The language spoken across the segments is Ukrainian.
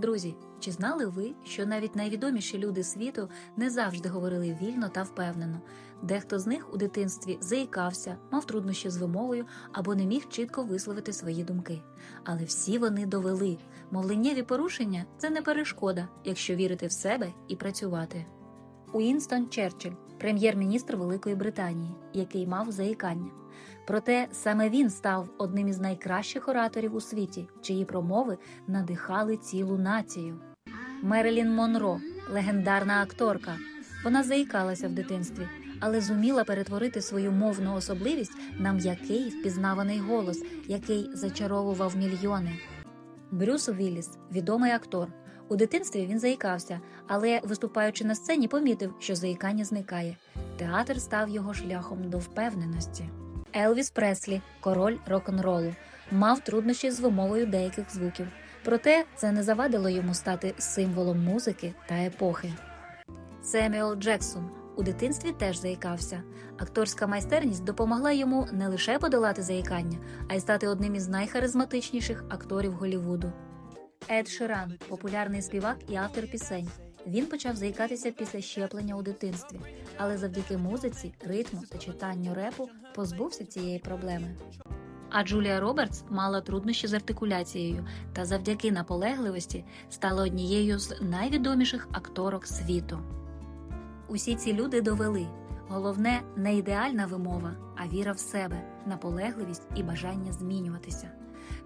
Друзі, чи знали ви, що навіть найвідоміші люди світу не завжди говорили вільно та впевнено? Дехто з них у дитинстві заїкався, мав труднощі з вимовою або не міг чітко висловити свої думки. Але всі вони довели, мовленнєві порушення це не перешкода, якщо вірити в себе і працювати. Уінстон Черчилль, прем'єр-міністр Великої Британії, який мав заїкання. Проте саме він став одним із найкращих ораторів у світі, чиї промови надихали цілу націю. Мерилін Монро, легендарна акторка. Вона заїкалася в дитинстві, але зуміла перетворити свою мовну особливість на м'який впізнаваний голос, який зачаровував мільйони. Брюс Вілліс, відомий актор. У дитинстві він заїкався, але, виступаючи на сцені, помітив, що заїкання зникає. Театр став його шляхом до впевненості. Елвіс Преслі, король рок-н-ролу, мав труднощі з вимовою деяких звуків. Проте це не завадило йому стати символом музики та епохи. Семюел Джексон у дитинстві теж заїкався. Акторська майстерність допомогла йому не лише подолати заїкання, а й стати одним із найхаризматичніших акторів Голлівуду. Ед Ширан популярний співак і автор пісень. Він почав заїкатися після щеплення у дитинстві, але завдяки музиці, ритму та читанню репу позбувся цієї проблеми. А Джулія Робертс мала труднощі з артикуляцією та завдяки наполегливості стала однією з найвідоміших акторок світу. Усі ці люди довели головне не ідеальна вимова, а віра в себе, наполегливість і бажання змінюватися.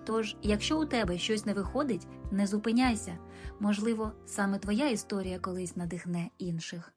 Тож, якщо у тебе щось не виходить, не зупиняйся. Можливо, саме твоя історія колись надихне інших.